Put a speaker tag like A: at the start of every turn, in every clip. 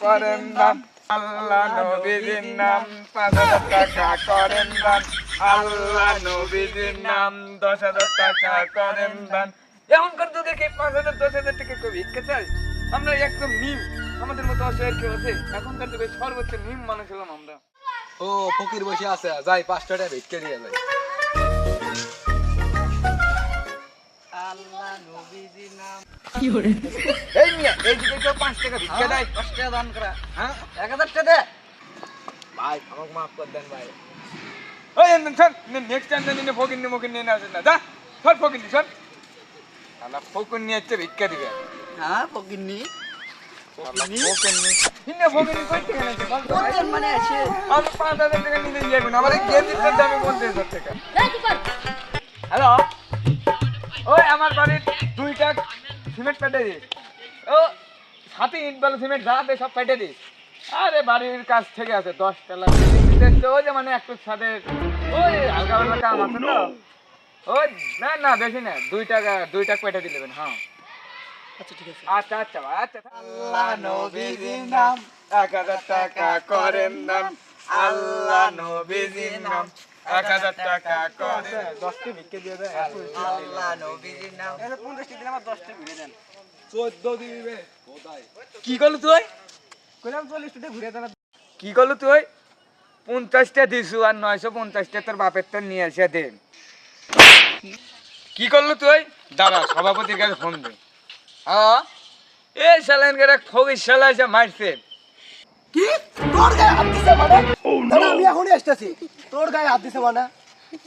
A: করেন দান আল্লাহ নবীজির নাম পাঁচ হাজার দশ হাজার টাকা করেন দান এখনকার যুগে কি পাঁচ আমরা একদম নিম আমাদের মতো অসহায় কেউ আছে? এখনকার যুগে সর্বোচ্চ নিম মানুষ হলাম আমরা।
B: ও, ফকির বসে আছে। যাই, পাঁচটা ভিক্ষে দিয়ে যাই।
A: এই মিয়া এই দিকে কেউ পাঁচ টাকা ভিক্ষা দেয়
B: দশ টাকা দান করা।
A: হ্যাঁ?
B: এক হাজার টাকা দে। ভাই আমাকে মাফ করে দেন ভাই।
A: ওই শোন নেক্সট টাইম নিয়ে ফকির নিয়ে মকির নিয়ে আসেন না যা। সর ফকির শোন। আলা ফকুর নিয়ে হচ্ছে ভিক্ষা দিবে।
B: হ্যাঁ ফকির নি
A: নিয়ে।
B: মানে আছে
A: পাঁচ হাজার টাকা যাবেন আমার দামে পঞ্চাশ হাজার টাকা। হ্যালো ওই আমার বাড়ির দুইটা সিমেন্ট পেটে দিস ও সাথে ইট বালু সিমেন্ট যা আছে সব পেটে দিস আরে বাড়ির কাছ থেকে আছে দশ টাকা ওই যে মানে একটু সাথে ওই হালকা হালকা কাম আছে তো। ওই না না বেশি না দুই টাকা দুই টাকা পেটে দিলেন হ্যাঁ।
B: আচ্ছা ঠিক আছে।
A: আচ্ছা আচ্ছা আচ্ছা আল্লাহ নবীজির নাম এক হাজার টাকা করেন নাম আল্লাহ নবীজির নাম। এক হাজার টাকা করে। দশটি ভিক্ষে দিয়ে দেয়
B: আল্লাহ নবীজির নাম
A: পঞ্চাশটি দিলে আমার দশটি ঘুরে দেন।
B: চোদ্দ দিবে।
A: কি করল তুই? কইলাম চল্লিশটা ঘুরে দেন। কি করল তুই? পঞ্চাশটা দিছু আর নয়শো পঞ্চাশটা তোর বাপের তোর নিয়ে এসে দে। কি করল তুই? দাঁড়া সভাপতির কাছে ফোন দে। হ্যাঁ এই শালা মারছে।
C: কি? তোর গায়ে হাত দিছে মানে? এখনই আসতেছি। তোর গায়ে হাত দিছে মানে?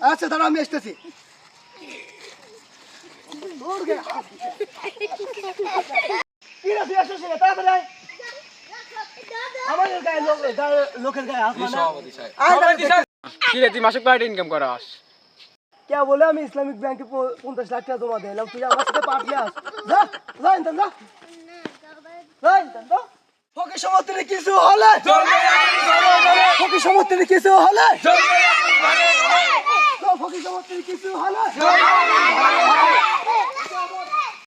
C: আচ্ছা দাঁড়া আমি আসতেছি। তোর গায়ে হাত দিছে। কি রে তুই আসছিস না তাড়াতাড়ি আয়। আমাদের গায়ে লোকের গায়ে হাত মানে?
B: সভাপতি সাহেব।
C: আয়
A: সভাপতি
C: দাঁড়া,
A: সাহেব, কি রে তুই মাসিক বাড়িতে ইনকাম করাস?
C: কে বলে আমি ইসলামিক ব্যাংকে পঞ্চাশ লাখ টাকা জমা দিলাম। তুই আমার সাথে পাঠলে আস। যা যা ইনতান যা। যা ইনতান যা। ফকির সমর্থনে কিছু হলে ফকির সমর্থনে কিছু হলে? ফকির সমর্থনে কিছু হলে?